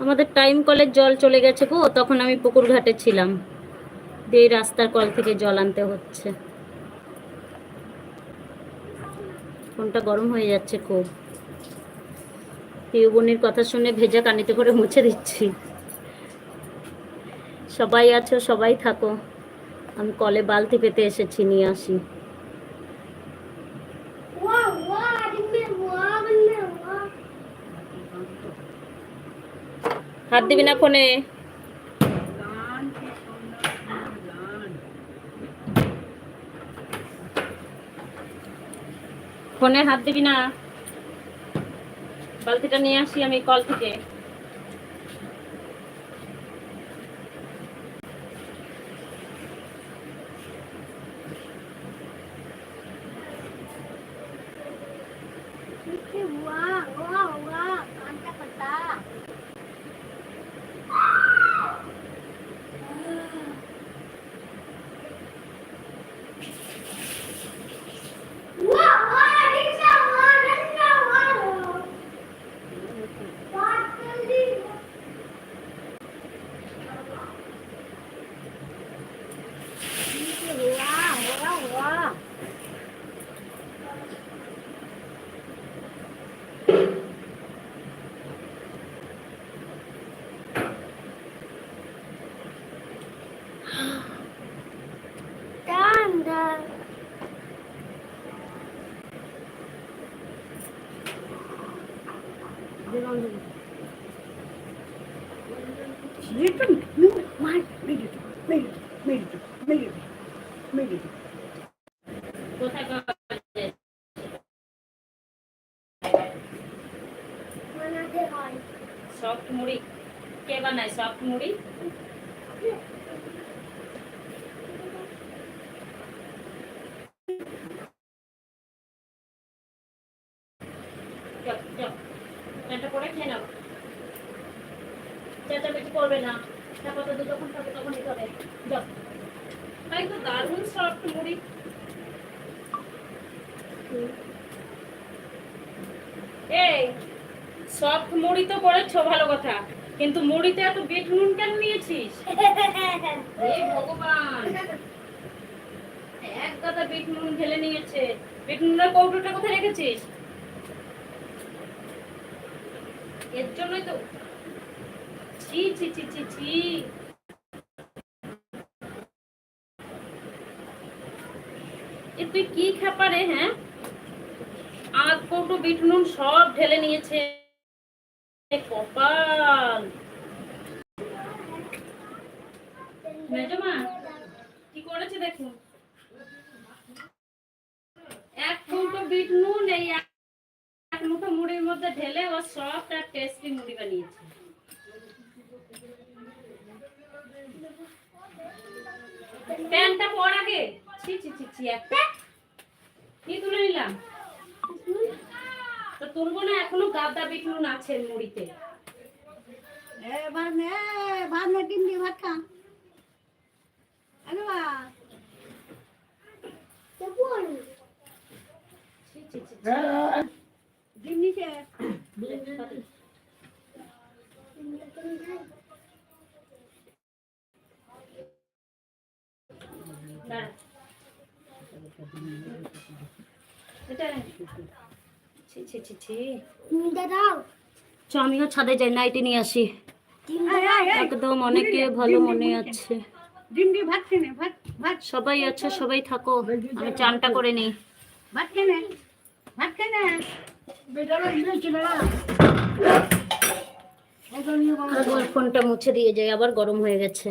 আমাদের টাইম কলের জল চলে গেছে গো, তখন আমি পুকুর ঘাটে ছিলাম। দিয়ে রাস্তার কল থেকে জল আনতে হচ্ছে। ফোনটা গরম হয়ে যাচ্ছে খুব। প্রিয় বোনের কথা শুনে ভেজা কানিতে করে মুছে দিচ্ছি। সবাই আছো, সবাই থাকো। আমি কলে বালতি পেতে এসেছি, নিয়ে আসি। হাত দিবি না ফোনে? ফোনে হাত দিবি না? বালতিটা নিয়ে আসি আমি কল থেকে। Meditate, meditate, meditate, meditate, meditate. Soft মুড়ি কে বানায় সফট মুড়ি। এটা করে খেয়ে নাও চেঁচামেচি করবে না তারপর যখন খাবে তখনই করে যাও তাই তো দারুণ সফট মুড়ি এই সফট মুড়ি তো করেছ ভালো কথা। কিন্তু মুড়িতে এত বিট নুন কেন নিয়েছিস? হে ভগবান। এক গাদা বিট নুন ঢেলে নিয়েছে। বিট নুনের কৌটোটা কোথায় রেখেছিস? এর জন্যই তো ছি ছি ছি ছি ছি। এ তুই কি খাপারে হ্যাঁ? আধ কৌটো বিট, নুন সব ঢেলে নিয়েছে। কপাল। মেজমা, কি করেছে দেখুন এক কৌটো বিট এই এক মুঠো মুড়ির মধ্যে ঢেলে ও সফট আর টেস্টি মুড়ি বানিয়েছে। প্যান্টটা পর আগে। ছি ছি ছি ছি একটা কি তুলে নিলাম। তো তুলবো না, এখনও গাদা বিট নুন আছে মুড়িতে। এবার নে, ভাত ডিম দিয়ে ভাত খা আরে বা দেখুন ছি ছি ছি ডিম নিচে দাঁড়া। এটা নে। ছি ছি ছি ছি নিতে দাও চ আমিও ছাদে যাই, নাইটি নিয়ে আসি। একদম অনেকে ভালো মনে আছে। সবাই আছো, সবাই থাকো। আমি চানটা করে নিই। ফোনটা মুছে দিয়ে যাই আবার গরম হয়ে গেছে।